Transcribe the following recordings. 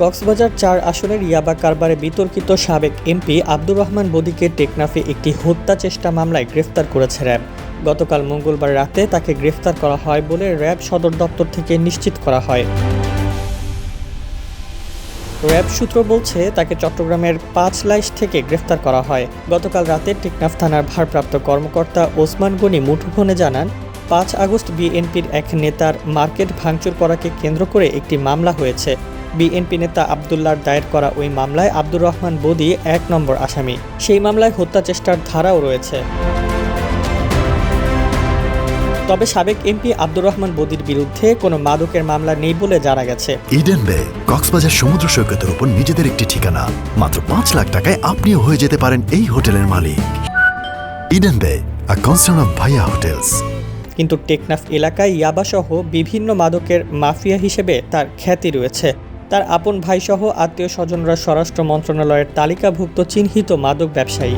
কক্সবাজার চার আসনের ইয়াবা কারবারে বিতর্কিত সাবেক এমপি আব্দুর রহমান বদিকে টেকনাফে একটি হত্যা চেষ্টা মামলায় গ্রেফতার করেছে র্যাব। গতকাল মঙ্গলবার রাতে তাকে গ্রেফতার করা হয় বলে র্যাব সদর দপ্তর থেকে নিশ্চিত করা হয়। র্যাব সূত্র বলছে, তাকে চট্টগ্রামের পাঁচ লাইশ থেকে গ্রেফতার করা হয়। গতকাল রাতে টেকনাফ থানার ভারপ্রাপ্ত কর্মকর্তা ওসমান গনি মুঠোফোনে জানান, পাঁচ আগস্ট বিএনপির এক নেতার মার্কেট ভাঙচুর করাকে কেন্দ্র করে একটি মামলা হয়েছে। বিএনপি নেতা আবদুল্লার দায়ের করা ওই মামলায় আব্দুর রহমান বদি এক নম্বর আসামি। সেই মামলায় হত্যা চেষ্টার ধারাও রয়েছে। তবে সাবেক এমপি আব্দুর রহমান বদির বিরুদ্ধে কোনো মাদকের মামলা নেই বলে জানা গেছে। ইডেন বে কক্সবাজার সমুদ্র সৈকতের উপর নিজেদের একটি ঠিকানা। মাত্র পাঁচ লাখ টাকায় আপনিও হয়ে যেতে পারেন এই হোটেলের মালিক। Eden Bay a concern of Bhaiya hotels কিন্তু টেকনাফ এলাকায় ইয়াবাসহ বিভিন্ন মাদকের মাফিয়া হিসেবে তার খ্যাতি রয়েছে। তার আপন ভাইসহ আত্মীয় স্বজনরা স্বরাষ্ট্র মন্ত্রণালয়ের তালিকাভুক্ত চিহ্নিত মাদক ব্যবসায়ী।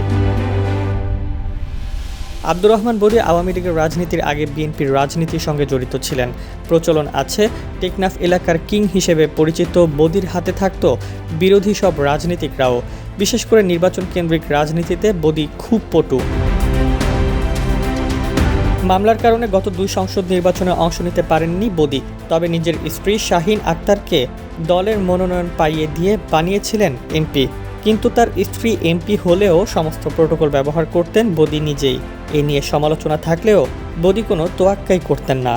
আব্দুর রহমান বদি আওয়ামী লীগের রাজনীতির আগে বিএনপির রাজনীতির সঙ্গে জড়িত ছিলেন। প্রচলন আছে, টেকনাফ এলাকার কিং হিসেবে পরিচিত বদির হাতে থাকত বিরোধী সব রাজনীতিকরাও। বিশেষ করে নির্বাচন কেন্দ্রিক রাজনীতিতে বদি খুব পটু। মামলার কারণে গত দুই সংসদ নির্বাচনে অংশ নিতে পারেননি বদি। তবে নিজের স্ত্রী শাহিন আক্তারকে দলের মনোনয়ন পাইয়ে দিয়ে বানিয়েছিলেন এমপি। কিন্তু তার স্ত্রী এমপি হলেও সমস্ত প্রোটোকল ব্যবহার করতেন বদি নিজেই। এ নিয়ে সমালোচনা থাকলেও বদি কোনো তোয়াক্কাই করতেন না।